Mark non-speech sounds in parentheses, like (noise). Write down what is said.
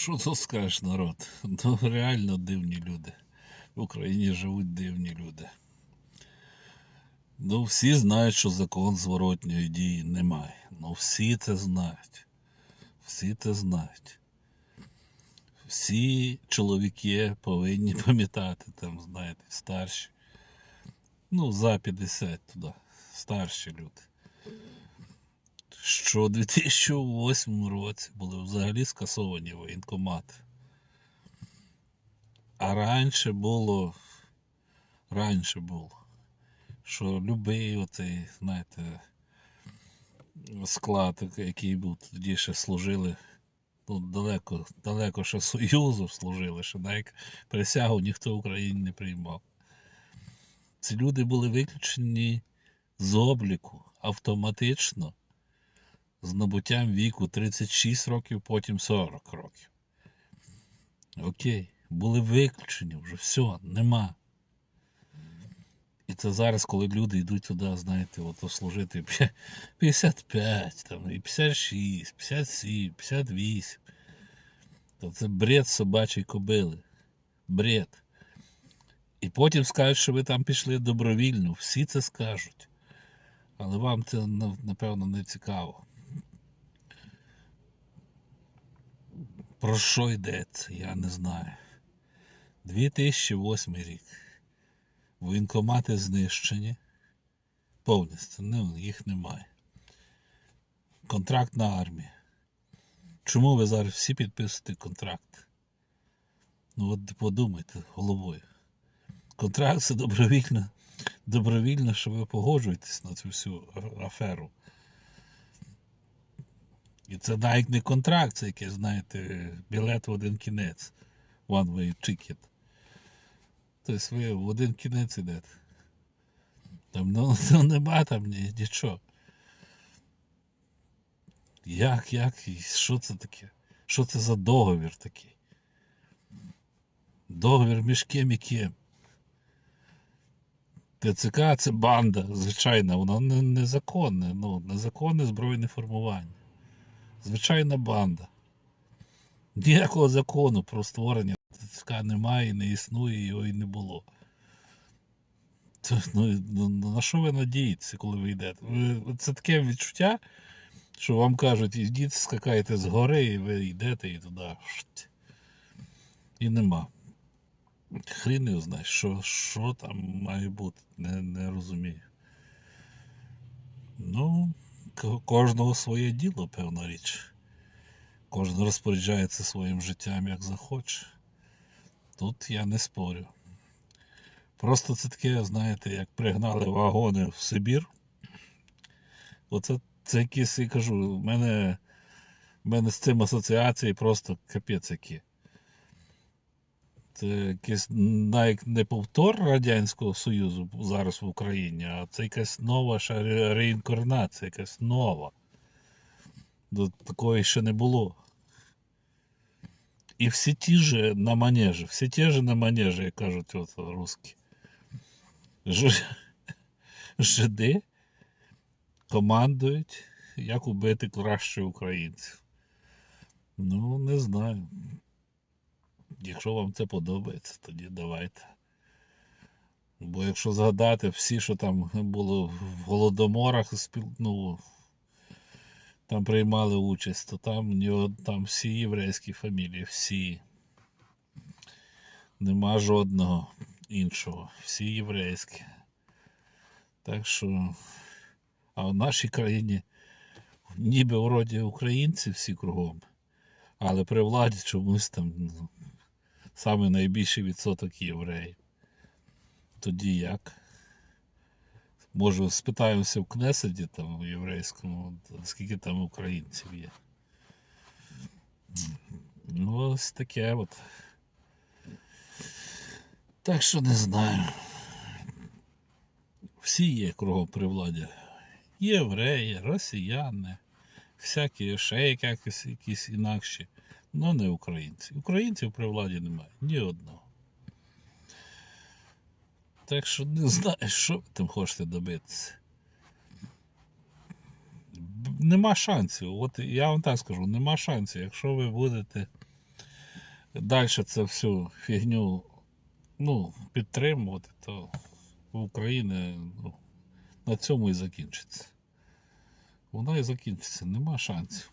що тут скажеш, народ? Ну, реально дивні люди. В Україні живуть дивні люди. Ну, всі знають, що закон зворотньої дії немає. Ну, всі це знають. Всі це знають. Всі чоловіки повинні (laughs) пам'ятати, там, знаєте, старші. Ну, за 50 туди, старші люди. Що у 2008 році були взагалі скасовані воєнкомати. А раніше було, раніше було, що любий оцей, знаєте, склад, який був тоді ще служили, ну, далеко, далеко ще Союзу служили, ще навіть присягу ніхто в Україні не приймав. Ці люди були виключені з обліку автоматично з набуттям віку 36 років, потім 40 років. Окей, були виключені вже, все, нема. І це зараз, коли люди йдуть туди, знаєте, от служити 55, там, і 56, 57, 58. То це бред собачої кобили. Бред. І потім скажуть, що ви там пішли добровільно. Всі це скажуть. Але вам це напевно не цікаво. Про що йдеться, я не знаю. 2008 рік. Воєнкомати знищені. Повністю. Ну, їх немає. Контракт на армію. Чому ви зараз всі підписуєте контракт? Ну от подумайте головою. Контракт це добровільно, добровільно, що ви погоджуєтесь на цю всю аферу. І це навіть не контракт, це якийсь, знаєте, білет в один кінець. One way ticket. Тобто ви в один кінець ідете. Там ну, (laughs) ну, нема там ні, нічого. Як, як, що це таке? Що це за договір такий? Договір між ким і ким? ТЦК це банда, звичайно, воно незаконне, ну, незаконне збройне формування. Звичайна банда. Ніякого закону про створення ТЦК немає, не існує, його і не було. Це, ну, ну, на що ви надієтеся, коли ви йдете? Це таке відчуття, що вам кажуть, ідіть, скакайте з гори, і ви йдете і туди. І нема. Хрін його знає, що, що там має бути, не, не розумію. Ну, кожного своє діло, певна річ. Кожен розпоряджається своїм життям як захоче. Тут я не спорю. Просто це таке, знаєте, як пригнали вагони в Сибір. Оце це якісь, я кажу, в мене, в мене з цим асоціації просто капець які. Це якийсь навіть не повтор Радянського Союзу зараз в Україні, а це якась нова реінкарнація, якась нова. До такої ще не було. І всі ті же на манежі, всі ті же на манежі, як кажуть от русські. Ж... Жиди командують, як убити краще українців. Ну, не знаю. Якщо вам це подобається, тоді давайте. Бо якщо згадати всі, що там було в голодоморах, ну, там приймали участь, то там, там всі єврейські фамілії, всі. Нема жодного іншого. Всі єврейські. Так що, а в нашій країні ніби вроді українці всі кругом, але при владі чомусь там ну, саме найбільший відсоток євреїв. Тоді як? Може, спитаємося в Кнеседі, там, у єврейському, скільки там українців є. Ну, ось таке от. Так що не знаю. Всі є кругом при владі. Євреї, росіяни, всякі ще якісь, якісь інакші, але не українці. Українців при владі немає, ні одного. Так що не знаю, що ви там хочете добитися. Нема шансів. От я вам так скажу, нема шансів. Якщо ви будете далі це всю фігню ну, підтримувати, то в Україні ну, на цьому і закінчиться. Вона і закінчиться, нема шансів.